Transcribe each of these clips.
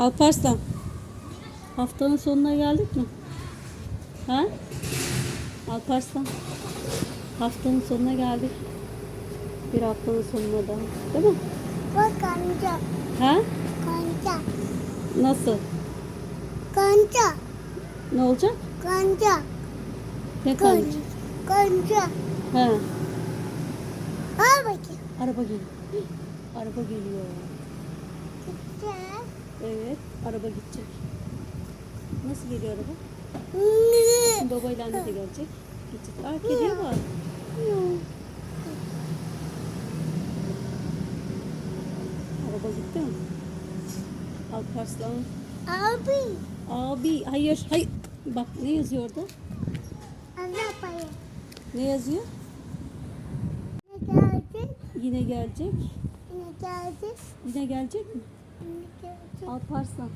Alparslan. Haftanın sonuna geldik mi? Ha? Alparslan. Haftanın sonuna geldik. Bir haftanın sonuna da. Değil mi? Bak kanca. Ha? Kanca. Nasıl? Kanca. Ne olacak? Kanca. Ne Kanca. Kanca. Ha. Al bakayım. Araba geliyor. Araba geliyor. Evet. Araba gidecek. Nasıl geliyor araba? Babayla anne de gelecek. Gidecek. Aa kediye bak. Araba gitti mi? Alparslan. Abi. Abi hayır hayır. Bak ne yazıyor orada? Payı. Ne yazıyor? Ne geldi? Yine gelecek. Ne geldi? Yine gelecek mi? Alparslan.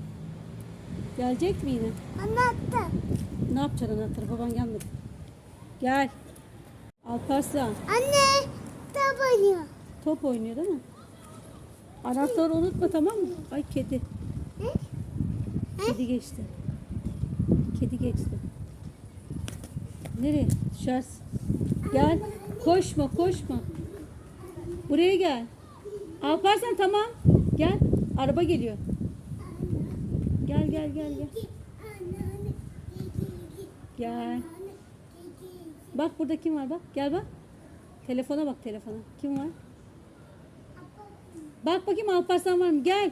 Gelecek mi yine? Anlattı. Ne yapacaksın anahtarı? Baban gelmedi. Gel. Alparslan. Anne. Tabanıyor. Top oynuyor değil mi? Anahtarı unutma tamam mı? Ay kedi. Ne? Kedi geçti. Kedi geçti. Nereye? Düşersin. Gel. Koşma koşma. Buraya gel. Alparslan tamam. Gel. Araba geliyor. Gel gel gel gel. Gel. Bak burada kim var bak. Gel bak. Telefona bak telefona. Kim var? Bak bakayım Alparslan var mı? Gel.